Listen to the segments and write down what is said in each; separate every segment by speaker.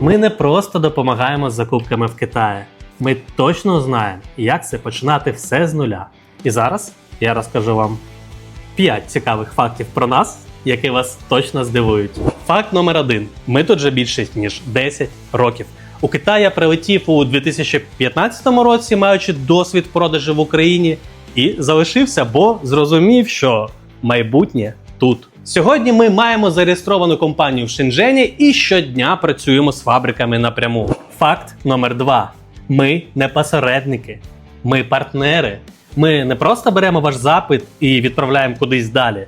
Speaker 1: Ми не просто допомагаємо з закупками в Китаї. Ми точно знаємо, як це починати все з нуля. І зараз я розкажу вам 5 цікавих фактів про нас, які вас точно здивують. Факт номер один: ми тут вже більше ніж 10 років. У Китай я прилетів у 2015 році, маючи досвід продажу в Україні, і залишився, бо зрозумів, що майбутнє тут. Сьогодні ми маємо зареєстровану компанію в Шенжені і щодня працюємо з фабриками напряму. Факт номер два: ми не посередники, ми партнери. Ми не просто беремо ваш запит і відправляємо кудись далі.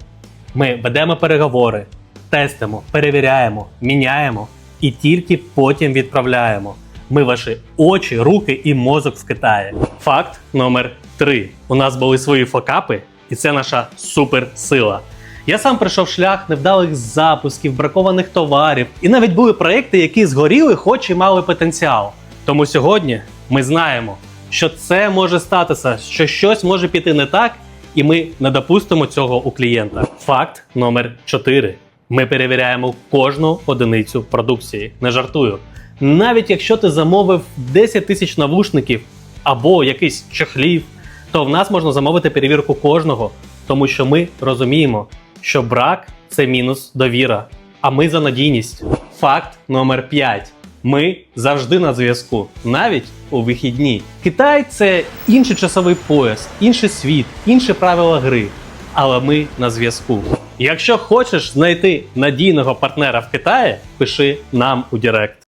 Speaker 1: Ми ведемо переговори, тестимо, перевіряємо, міняємо і тільки потім відправляємо. Ми ваші очі, руки і мозок в Китаї. Факт номер три: у нас були свої фокапи, і це наша суперсила. Я сам пройшов шлях невдалих запусків, бракованих товарів, і навіть були проекти, які згоріли, хоч і мали потенціал. Тому сьогодні ми знаємо, що це може статися, що щось може піти не так, і ми не допустимо цього у клієнта. Факт номер 4. Ми перевіряємо кожну одиницю продукції. Не жартую. Навіть якщо ти замовив 10 тисяч навушників або якийсь чехлів, то в нас можна замовити перевірку кожного, тому що ми розуміємо, що брак це мінус довіра, а ми за надійність. Факт номер 5. Ми завжди на зв'язку, навіть у вихідні. Китай це інший часовий пояс, інший світ, інші правила гри. Але ми на зв'язку. Якщо хочеш знайти надійного партнера в Китаї, пиши нам у Директ.